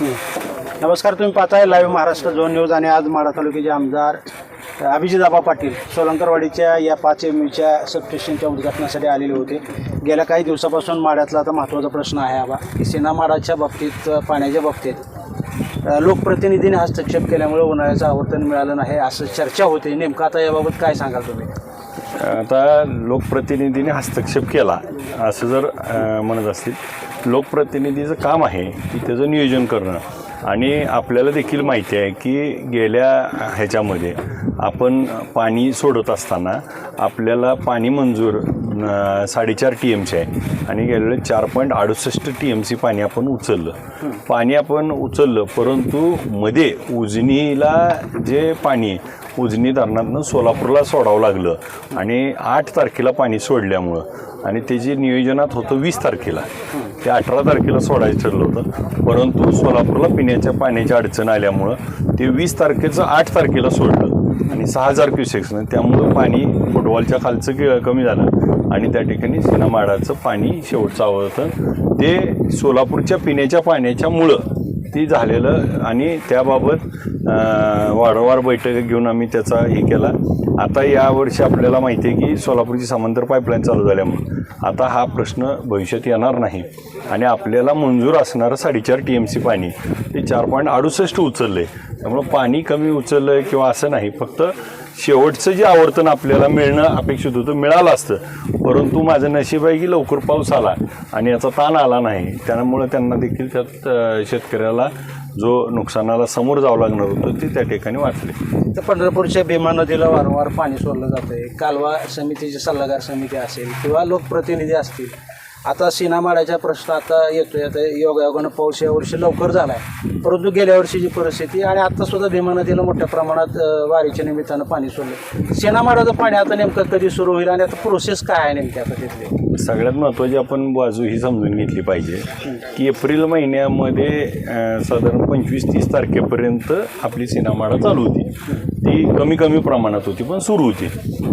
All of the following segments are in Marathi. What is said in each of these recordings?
नमस्कार तुम्ही पाहताय लाईव्ह महाराष्ट्र झोन न्यूज आणि आज माडा तालुक्याचे आमदार अभिजित पाटील सोलंकरवाडीच्या या पाच एम यूच्या सबस्टेशनच्या उद्घाटनासाठी आलेले होते. गेल्या काही दिवसापासून माड्यातला आता महत्त्वाचा प्रश्न आहे आबा की सेनामाडाच्या बाबतीत पाण्याच्या बाबतीत लोकप्रतिनिधीने हस्तक्षेप केल्यामुळे उन्हाळ्याचं आवर्तन मिळालं नाही असं चर्चा होते. नेमकं आता याबाबत काय सांगाल तुम्ही? आता लोकप्रतिनिधीने हस्तक्षेप केला. असं जर म्हणत असतील लोकप्रतिनिधीचं काम आहे की त्याचं नियोजन करणं. आणि आपल्याला देखील माहिती आहे की गेल्या ह्याच्यामध्ये आपण पाणी सोडत असताना आपल्याला पाणी मंजूर साडेचार टी एमचे आहे. आणि गेलेले चार पॉईंट अडुसष्ट टी एम सी पाणी आपण उचललं. पाणी आपण उचललं परंतु मध्ये उजनीला जे पाणी उजनी धरणातनं सोलापूरला सोडावं लागलं. आणि आठ तारखेला पाणी सोडल्यामुळं. आणि ते जे नियोजनात होतं वीस तारखेला ते अठरा तारखेला सोडायचं ठरलं होतं. परंतु सोलापूरला पिण्याच्या पाण्याची अडचण आल्यामुळं ते वीस तारखेचं आठ तारखेला सोडलं. आणि सहा हजार क्युसेक्सनं त्यामुळं पाणी फुटबॉलच्या खालचं कि- कमी झालं. आणि त्या ठिकाणी सिनामाडाचं पाणी शेवटचं आवडतं ते सोलापूरच्या पिण्याच्या पाण्याच्या किती ती झालेलं आणि त्याबाबत वारंवार बैठक घेऊन आम्ही त्याचा हे केला. आता यावर्षी आपल्याला माहिती आहे की सोलापूरची समांतर पाईपलाईन चालू झाल्यामुळे आता हा प्रश्न भविष्यात येणार नाही. आणि आपल्याला मंजूर असणारं साडेचार टी एम सी पाणी ते चार पॉईंट अडुसष्ट उचलले. त्यामुळं पाणी कमी उचललं आहे किंवा असं नाही. फक्त शेवटचं जे आवर्तन आपल्याला मिळणं अपेक्षित होतं मिळालं असतं. परंतु माझं नशीब आहे की लवकर पाऊस आला आणि याचा ताण आला नाही. त्यामुळे त्यांना देखील त्यात शेतकऱ्याला जो नुकसानाला समोर जावं लागणार होतं ते त्या ठिकाणी वाचले. तर पंढरपूरच्या भीमा नदीला वारंवार पाणी सोडलं जातं आहे कालवा समितीची सल्लागार समिती असेल किंवा लोकप्रतिनिधी असतील आता सिनामाड्याचा प्रश्न आता येतोय. आता योगायोगानं पाऊस यावर्षी लवकर झाला आहे परंतु गेल्या वर्षीची परिस्थिती आणि आत्तासुद्धा भीमा नदीला मोठ्या प्रमाणात वारीच्या निमित्तानं पाणी सोडलं सिनामाड्याचं पाणी आता नेमकं कधी सुरू होईल आणि आता प्रोसेस काय आहे नेमकी आता तिथली? सगळ्यात महत्त्वाची आपण बाजू ही समजून घेतली पाहिजे की एप्रिल महिन्यामध्ये साधारण पंचवीस तीस तारखेपर्यंत आपली सिनामाडा चालू होती. ती कमी कमी प्रमाणात होती पण सुरू होती.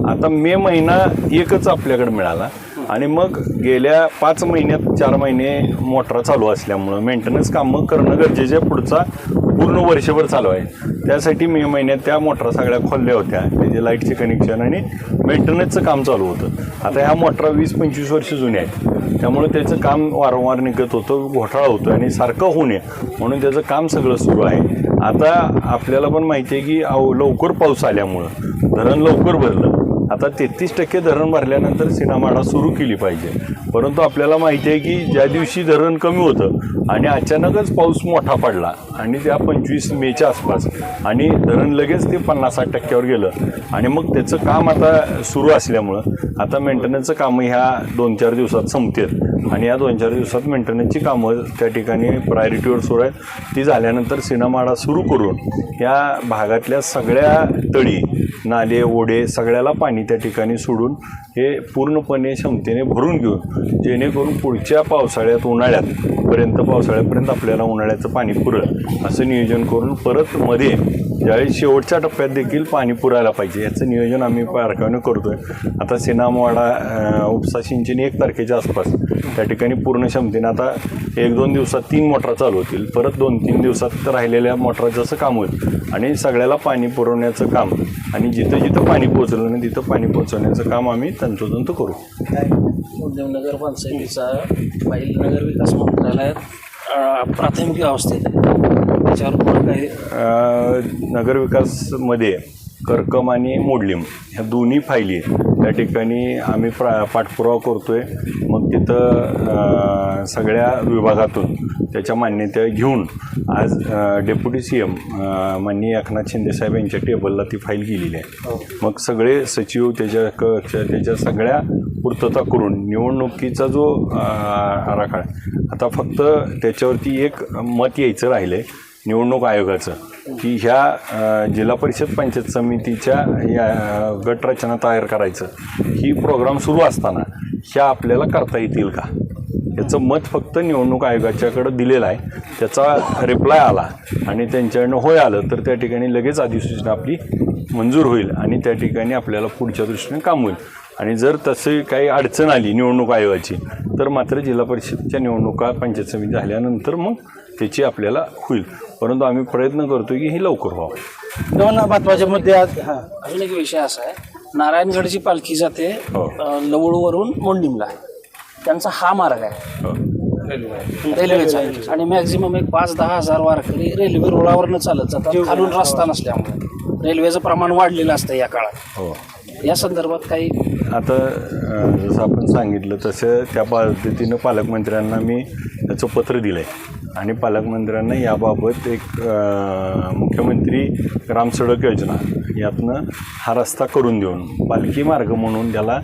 आता मे महिना एकच आपल्याकडे मिळाला. आणि मग गेल्या पाच महिन्यात चार महिने मोटर चालू असल्यामुळं मेंटेनन्स कामं करणं गरजेचं आहे. पुढचा पूर्ण वर्षभर चालू आहे. त्यासाठी मे महिन्यात त्या मोटरा सगळ्या खोलल्या होत्या. त्याचे लाईटचे कनेक्शन आणि मेंटेनन्सचं काम चालू होतं. आता ह्या मोटरा वीस पंचवीस वर्ष जुन्या आहेत. त्यामुळे त्याचं काम वारंवार निघत होतं घोटाळा होतो आणि सारखं होऊ नये म्हणून त्याचं काम सगळं सुरू आहे. आता आपल्याला पण माहिती आहे की अहो लवकर पाऊस आल्यामुळं धरण लवकर भरलं. आता तेहतीस टक्के धरण भरल्यानंतर सिनामाडा सुरू केली पाहिजे. परंतु आपल्याला माहिती आहे की ज्या दिवशी धरण कमी होतं आणि अचानकच पाऊस मोठा पडला आणि त्या पंचवीस मेच्या आसपास आणि धरण लगेच ते पन्नास साठ टक्क्यावर गेलं आणि मग त्याचं काम आता सुरू असल्यामुळं आता मेंटेनन्सचं कामं ह्या दोन चार दिवसात संपतील आणि या दोन चार दिवसात मेंटेनन्सची कामं त्या ठिकाणी प्रायोरिटीवर सुरू आहेत. ती झाल्यानंतर सिनामाडा सुरू करून या भागातल्या सगळ्या तळी नाले ओढे सगळ्याला पाणी त्या ठिकाणी सोडून हे पूर्णपणे क्षमतेने भरून घेऊन जेणेकरून पुढच्या पावसाळ्यात उन्हाळ्यात पर्यंत पावसाळ्यापर्यंत आपल्याला उन्हाळ्याचं पाणी पुरेल. असं नियोजन करून परत मध्ये ज्यावेळी शेवटच्या टप्प्यात देखील पाणी पुरायला पाहिजे याचं नियोजन आम्ही बारकाईनं करतोय. आता सिनामवाडा उपसा सिंचन एक तारखेच्या आसपास. त्या ठिकाणी पूर्ण क्षमतेनं आता एक दोन दिवसात तीन मोटरा चालू होतील. परत दोन तीन दिवसात राहिलेल्या मोटराचं असं काम होईल आणि सगळ्याला पाणी पुरवण्याचं काम आणि जिथं जिथं पाणी पोहोचलं नाही तिथं पाणी पोहोचवण्याचं काम आम्ही तंतोतंत करू. उद्यमनगर पंचायतीचा फाईल नगर विकास मंत्रालय अं, प्राथमिक अवस्थेत आहे त्याच्यावर पुढं काही नगरविकासमध्ये करकम आणि मोडलीम ह्या दोन्ही फायली त्या ठिकाणी आम्ही प्रा पाठपुरावा करतोय. मग तिथं सगळ्या विभागातून त्याच्या मान्यता घेऊन आज डेप्युटी सी एम माननीय एकनाथ शिंदेसाहेब यांच्या टेबलला ती फाईल गेलेली आहे. मग सगळे सचिव त्याच्या क त्याच्या सगळ्या पूर्तता करून निवडणुकीचा जो आराखडा आता फक्त त्याच्यावरती एक मत यायचं राहिलं आहे निवडणूक आयोगाचं की ह्या जिल्हा परिषद पंचायत समितीच्या या गटरचना तयार करायचं. ही प्रोग्राम सुरू असताना ह्या आपल्याला करता येतील का? याचं मत फक्त निवडणूक आयोगाच्याकडं दिलेलं आहे. त्याचा रिप्लाय आला आणि त्यांच्याकडनं होय आलं तर त्या ठिकाणी लगेच अधिसूचना आपली मंजूर होईल आणि त्या ठिकाणी आपल्याला पुढच्या दृष्टीने काम होईल. आणि जर तसे काही अडचण आली निवडणूक आयोगाची तर मात्र जिल्हा परिषदच्या निवडणुका पंचायत समिती झाल्यानंतर मग त्याची आपल्याला होईल. परंतु आम्ही प्रयत्न करतो की हे लवकर व्हावं. दोन महत्त्वाचे मुद्दे आज हां. अजून एक विषय असा आहे. नारायणगडची पालखी जाते हो. लवळवरून मोंडिमला त्यांचा हा मार्ग आहे. हो. रेल्वेचा. आणि मॅक्झिमम एक पाच दहा हजार वारकरी रेल्वे रुळावरनं चालत जातात. खालून रस्ता नसल्यामुळे. रेल्वेचं प्रमाण वाढलेलं असतं या काळात. हो. या संदर्भात काही आता जसं आपण सांगितलं तसं त्या पद्धतीनं पालकमंत्र्यांना मी त्याचं पत्र दिलं आहे आणि पालकमंत्र्यांना याबाबत एक मुख्यमंत्री ग्रामसडक योजना यातनं हा रस्ता करून देऊन पालखी मार्ग म्हणून त्याला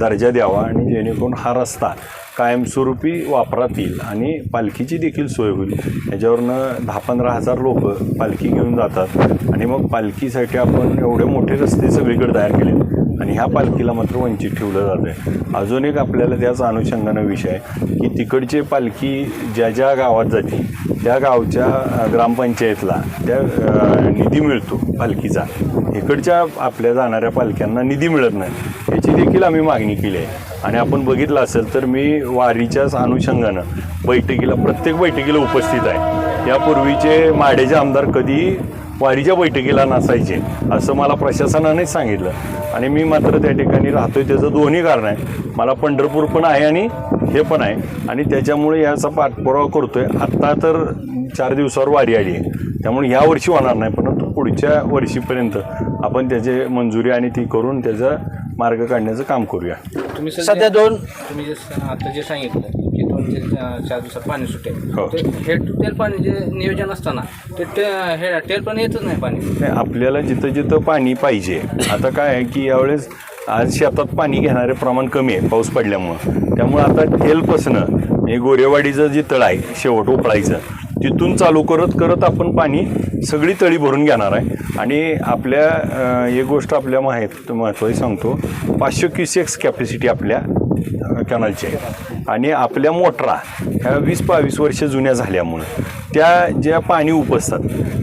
दर्जा द्यावा आणि जेणेकरून हा रस्ता कायमस्वरूपी वापरात येईल आणि पालखीची देखील सोय होईल. याच्यावरनं दहा पंधरा हजार लोक पालखी घेऊन जातात आणि मग पालखीसाठी आपण एवढे मोठे रस्ते सगळीकडे तयार केले आणि ह्या पालखीला मात्र वंचित ठेवलं जातं आहे अजून एक आपल्याला त्याच अनुषंगानं विषय आहे की तिकडचे पालखी ज्या ज्या गावात जाते त्या गावच्या ग्रामपंचायतला त्या निधी मिळतो पालखीचा. इकडच्या आपल्या जाणाऱ्या पालख्यांना निधी मिळत नाही. याची देखील आम्ही मागणी केली आहे. आणि आपण बघितलं असेल तर मी वारीच्याच अनुषंगानं बैठकीला प्रत्येक बैठकीला उपस्थित आहे. यापूर्वीचे माडेचे आमदार कधी वारीच्या बैठकीला नसायचे असं मला प्रशासनानेच सांगितलं. आणि मी मात्र त्या ठिकाणी राहतोय त्याचं दोन्ही कारण आहे. मला पंढरपूर पण आहे आणि हे पण आहे. आणि त्याच्यामुळे याचा पाठपुरावा करतोय. आत्ता तर चार दिवसावर वारी आली आहे. त्यामुळे ह्या वर्षी होणार नाही परंतु पुढच्या वर्षीपर्यंत आपण त्याचे मंजुरी आणि ती करून त्याचा मार्ग काढण्याचं काम करूया. तुम्ही सध्या दोन तुम्ही जे आता जे सांगितलं अं, चार दिवसात पाणी सुटेल. हो. ते हे टेल पाणी जे नियोजन असतं ना ते टे हे टेल पाणी येतच नाही पाणी. नाही आपल्याला जिथं जिथं पाणी पाहिजे आता काय आहे की यावेळेस आज शेतात पाणी घेणारे प्रमाण कमी आहे पाऊस पडल्यामुळं. त्यामुळं आता हेलपासनं हे गोरेवाडीचं जे तळ आहे शेवट उपळायचं तिथून चालू करत करत आपण पाणी सगळी तळी भरून घेणार आहे. आणि आपल्या अं, एक गोष्ट आपल्या माहीत महत्त्वाची सांगतो पाचशे क्युसेक्स कॅपॅसिटी आपल्या कॅनलचे. आहे आणि आपल्या मोटरा ह्या वीस बावीस वर्ष जुन्या झाल्यामुळं. त्या ज्या पाणी उपसतात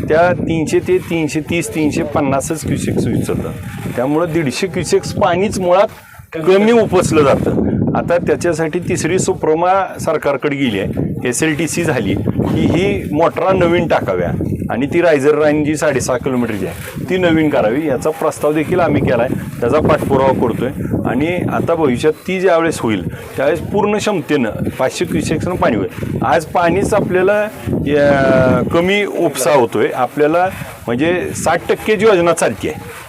त्या तीनशे ते तीनशे तीस तीनशे पन्नासच क्युसेक्स उचलतात त्यामुळं दीडशे क्युसेक्स पाणीच मुळात कमी उपसलं जातं. आता त्याच्यासाठी तिसरी सुप्रोमा सरकारकडे गेली आहे. एस एल टी सी झाली. की ही मोटरा नवीन टाकाव्या. आणि ती रायझर राईन जी साडेसहा किलोमीटरची आहे ती नवीन करावी. याचा प्रस्ताव देखील आम्ही केला आहे त्याचा पाठपुरावा करतो आहे आणि आता भविष्यात ती ज्यावेळेस होईल त्यावेळेस पूर्ण क्षमतेनं पाचशे क्युसेक्सनं पाणी होईल. आज पाणीच आपल्याला या, कमी उपसा होतो आहे आपल्याला म्हणजे साठ टक्केची योजना चालती आहे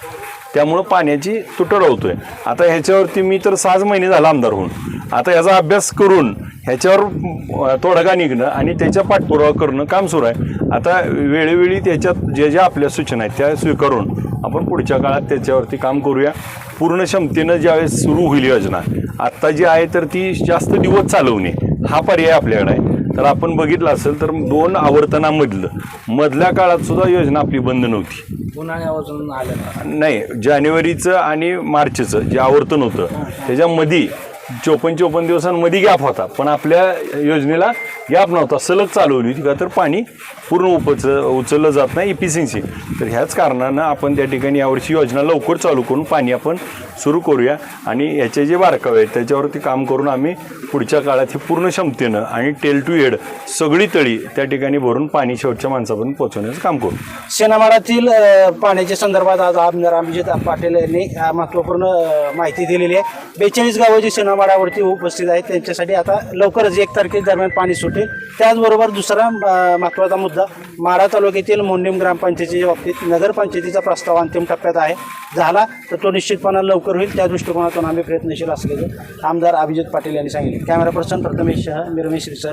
त्यामुळं पाण्याची तुटड होतोय. आता ह्याच्यावरती मी तर सहाच महिने झाला आमदार होऊन. आता याचा अभ्यास करून ह्याच्यावर तोडगा निघणं आणि त्याच्या पाठपुरावा करणं काम सुरू आहे. आता वेळोवेळी त्याच्यात ज्या ज्या आपल्या सूचना आहेत त्या स्वीकारून आपण पुढच्या काळात त्याच्यावरती काम करूया. पूर्ण क्षमतेनं ज्यावेळेस सुरू होईल योजना आत्ता जी आहे तर ती जास्त दिवस चालवणे हा पर्याय आपल्याकडे आहे. तर आपण बघितलं असेल तर दोन आवर्तनामधलं मधल्या काळात सुद्धा योजना आपली बंद नव्हती. उन्हाळ्यापासून आलं ना नाही. जानेवारीचं आणि मार्चचं जे आवर्तन होतं त्याच्यामध्ये चोपन्न चोपन्न दिवसांमध्ये गॅप होता. पण आपल्या योजनेला गॅप नव्हता सलग चालवली होती का तर पाणी पूर्ण उपच उचललं जात नाही इफिशियन्सी तर ह्याच कारणानं आपण त्या ठिकाणी यावर्षी योजना लवकर चालू करून पाणी आपण सुरू करूया. आणि याचे जे बारकावे आहेत त्याच्यावरती काम करून आम्ही पुढच्या काळात हे पूर्ण क्षमतेनं आणि टेल टू एड सगळी तळी त्या ठिकाणी भरून पाणी शेवटच्या माणसापर्यंत पोहोचवण्याचं काम करू. सेनामाळातील पाण्याच्या संदर्भात आज आमदार अभिजित पाटील यांनी महत्त्वपूर्ण माहिती दिलेली आहे. बेचाळीस गावं जे सेनामाळावरती उपस्थित आहेत त्यांच्यासाठी आता लवकरच एक तारखे दरम्यान पाणी सुटेल. त्याचबरोबर दुसरा महत्त्वाचा महत्त्वाचा मुद्दा माढा तालुक्यातील मोंडीम ग्रामपंचायतीच्या बाबतीत नगरपंचायतीचा प्रस्ताव अंतिम टप्प्यात आहे. झाला तर तो निश्चितपणे लवकर होईल. त्या दृष्टिकोनातून आम्ही प्रयत्नशील असल्याचं आमदार अभिजित पाटील यांनी सांगितले. Camera person Prathamesh Mirmesh sir रिसर